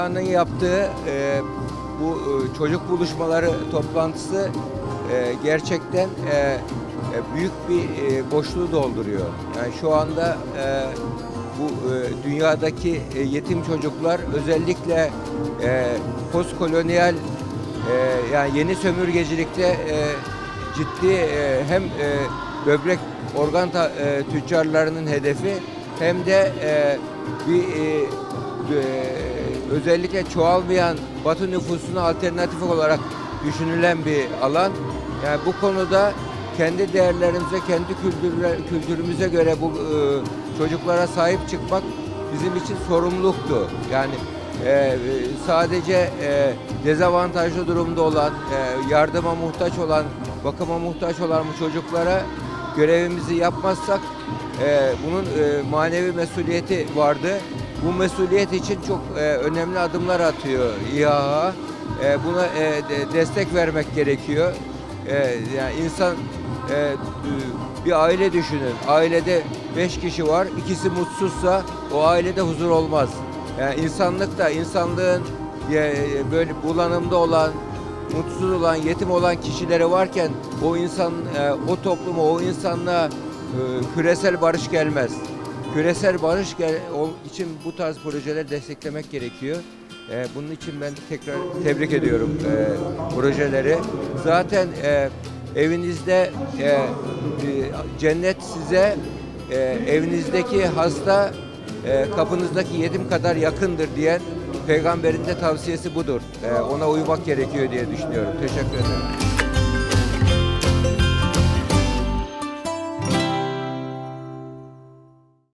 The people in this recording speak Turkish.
İHA'nın yaptığı e, bu e, çocuk buluşmaları toplantısı e, gerçekten e, e, büyük bir e, boşluğu dolduruyor. Yani şu anda e, bu e, dünyadaki e, yetim çocuklar özellikle e, postkolonyal e, yani yeni sömürgecilikte e, ciddi e, hem e, böbrek organ ta- e, tüccarlarının hedefi hem de e, bir e, e, özellikle çoğalmayan Batı nüfusuna alternatif olarak düşünülen bir alan. Yani bu konuda kendi değerlerimize, kendi kültürümüze göre bu e, çocuklara sahip çıkmak bizim için sorumluluktu. Yani e, sadece e, dezavantajlı durumda olan, yardıma muhtaç olan, bakıma muhtaç olan bu çocuklara görevimizi yapmazsak bunun manevi mesuliyeti vardı. Bu mesuliyet için çok e, önemli adımlar atıyor İHA. E, buna e, de- destek vermek gerekiyor. E, yani insan e, bir aile düşünün. Ailede beş kişi var. ikisi mutsuzsa o ailede huzur olmaz. Yani insanlık da insanlığın e, böyle bulanımda olan, mutsuz olan, yetim olan kişileri varken o insan, e, o topluma, o insanlığa e, küresel barış gelmez. Küresel barış için bu tarz projeleri desteklemek gerekiyor. E, bunun için ben tekrar tebrik ediyorum e, projeleri. Zaten e, evinizde e, e, cennet size evinizdeki hasta kapınızdaki yetim kadar yakındır diyen peygamberin de tavsiyesi budur. Ona uymak gerekiyor diye düşünüyorum. Teşekkür ederim.